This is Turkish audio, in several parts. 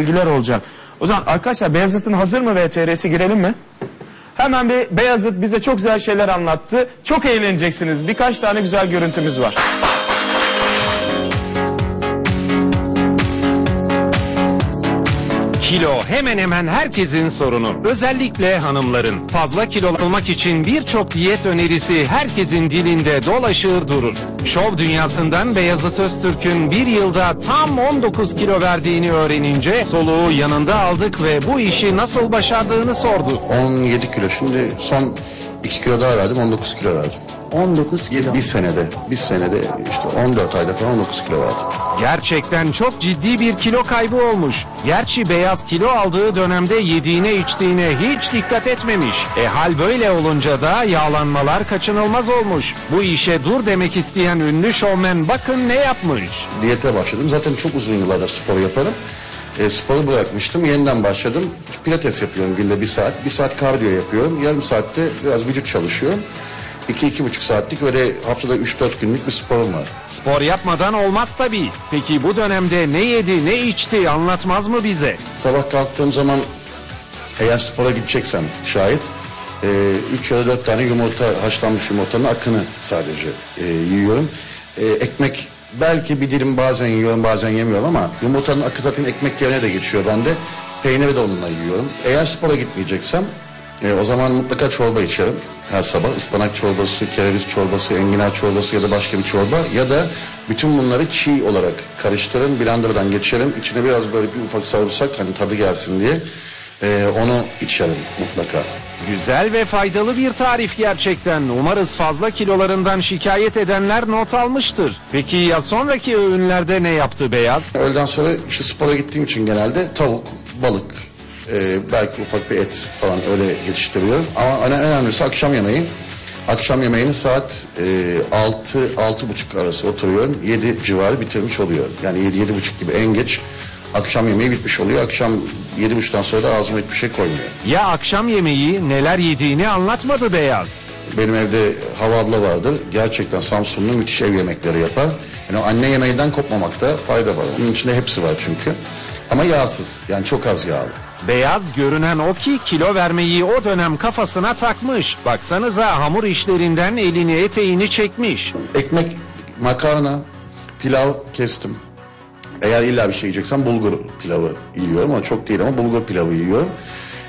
bilgiler olacak. O zaman arkadaşlar Beyazıt'ın hazır mı VTR'si girelim mi? Hemen bir Beyazıt bize çok güzel şeyler anlattı. Çok eğleneceksiniz. Birkaç tane güzel görüntümüz var. Kilo hemen hemen herkesin sorunu. Özellikle hanımların. Fazla kilo almak için birçok diyet önerisi herkesin dilinde dolaşır durur. Şov dünyasından Beyazıt Öztürk'ün bir yılda tam 19 kilo verdiğini öğrenince soluğu yanında aldık ve bu işi nasıl başardığını sordu. 17 kilo. Şimdi son 2 kilo daha verdim 19 kilo verdim. 19 kilo. Bir senede, bir senede işte 14 ayda falan 19 kilo verdim. Gerçekten çok ciddi bir kilo kaybı olmuş. Gerçi beyaz kilo aldığı dönemde yediğine içtiğine hiç dikkat etmemiş. E hal böyle olunca da yağlanmalar kaçınılmaz olmuş. Bu işe dur demek isteyen ünlü şovmen bakın ne yapmış. Diyete başladım. Zaten çok uzun yıllardır spor yaparım. E, sporu bırakmıştım. Yeniden başladım. Pilates yapıyorum günde bir saat. Bir saat kardiyo yapıyorum. Yarım saatte biraz vücut çalışıyorum. 2-2,5 saatlik öyle haftada 3-4 günlük bir sporum var. Spor yapmadan olmaz tabii. Peki bu dönemde ne yedi ne içti anlatmaz mı bize? Sabah kalktığım zaman eğer spora gideceksem şayet 3 ya da 4 tane yumurta haşlanmış yumurtanın akını sadece e, yiyorum. E, ekmek belki bir dilim bazen yiyorum bazen yemiyorum ama yumurtanın akı zaten ekmek yerine de geçiyor bende. Peyniri de onunla yiyorum. Eğer spora gitmeyeceksem e, o zaman mutlaka çorba içerim her sabah. Ispanak çorbası, kereviz çorbası, enginar çorbası ya da başka bir çorba. Ya da bütün bunları çiğ olarak karıştırırım, blenderdan geçerim. İçine biraz böyle bir ufak sarımsak hani tadı gelsin diye e, onu içerim mutlaka. Güzel ve faydalı bir tarif gerçekten. Umarız fazla kilolarından şikayet edenler not almıştır. Peki ya sonraki öğünlerde ne yaptı Beyaz? Öğleden sonra işte spora gittiğim için genelde tavuk, balık, e, belki ufak bir et falan öyle geçiştiriyorum. Ama en önemlisi akşam yemeği. Akşam yemeğini saat e, 6 altı buçuk arası oturuyorum. 7 civarı bitirmiş oluyorum. Yani 7 yedi buçuk gibi en geç akşam yemeği bitmiş oluyor. Akşam yedi buçuktan sonra da ağzıma hiçbir şey koymuyorum. Ya akşam yemeği neler yediğini anlatmadı Beyaz. Benim evde Hava abla vardır. Gerçekten Samsunlu müthiş ev yemekleri yapar. Yani anne yemeğinden kopmamakta fayda var. Onun içinde hepsi var çünkü. Ama yağsız. Yani çok az yağlı. Beyaz görünen o ki kilo vermeyi o dönem kafasına takmış. Baksanıza hamur işlerinden elini eteğini çekmiş. Ekmek, makarna, pilav kestim. Eğer illa bir şey yiyeceksem bulgur pilavı yiyorum ama çok değil ama bulgur pilavı yiyorum.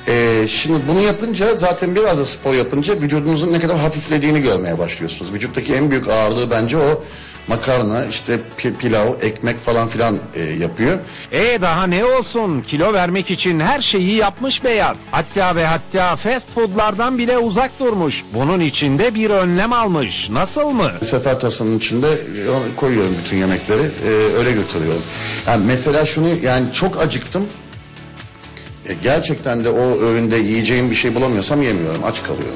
Ee, şimdi bunu yapınca zaten biraz da spor yapınca vücudunuzun ne kadar hafiflediğini görmeye başlıyorsunuz. Vücuttaki en büyük ağırlığı bence o makarna, işte pi- pilav, ekmek falan filan e, yapıyor. E daha ne olsun kilo vermek için her şeyi yapmış Beyaz. Hatta ve hatta fast foodlardan bile uzak durmuş. Bunun içinde bir önlem almış. Nasıl mı? Sefer tasının içinde e, koyuyorum bütün yemekleri e, öyle götürüyorum. Yani mesela şunu yani çok acıktım. E, gerçekten de o öğünde yiyeceğim bir şey bulamıyorsam yemiyorum aç kalıyorum.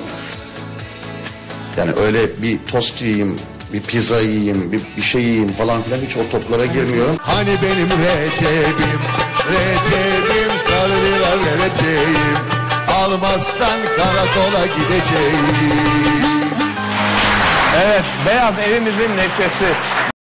Yani öyle bir tost yiyeyim, bir pizza yiyeyim, bir, bir şey yiyeyim falan filan hiç o toplara girmiyorum. Hani benim Recep'im, Recep'im sarılar vereceğim. Almazsan karakola gideceğim. Evet, Beyaz evimizin neşesi.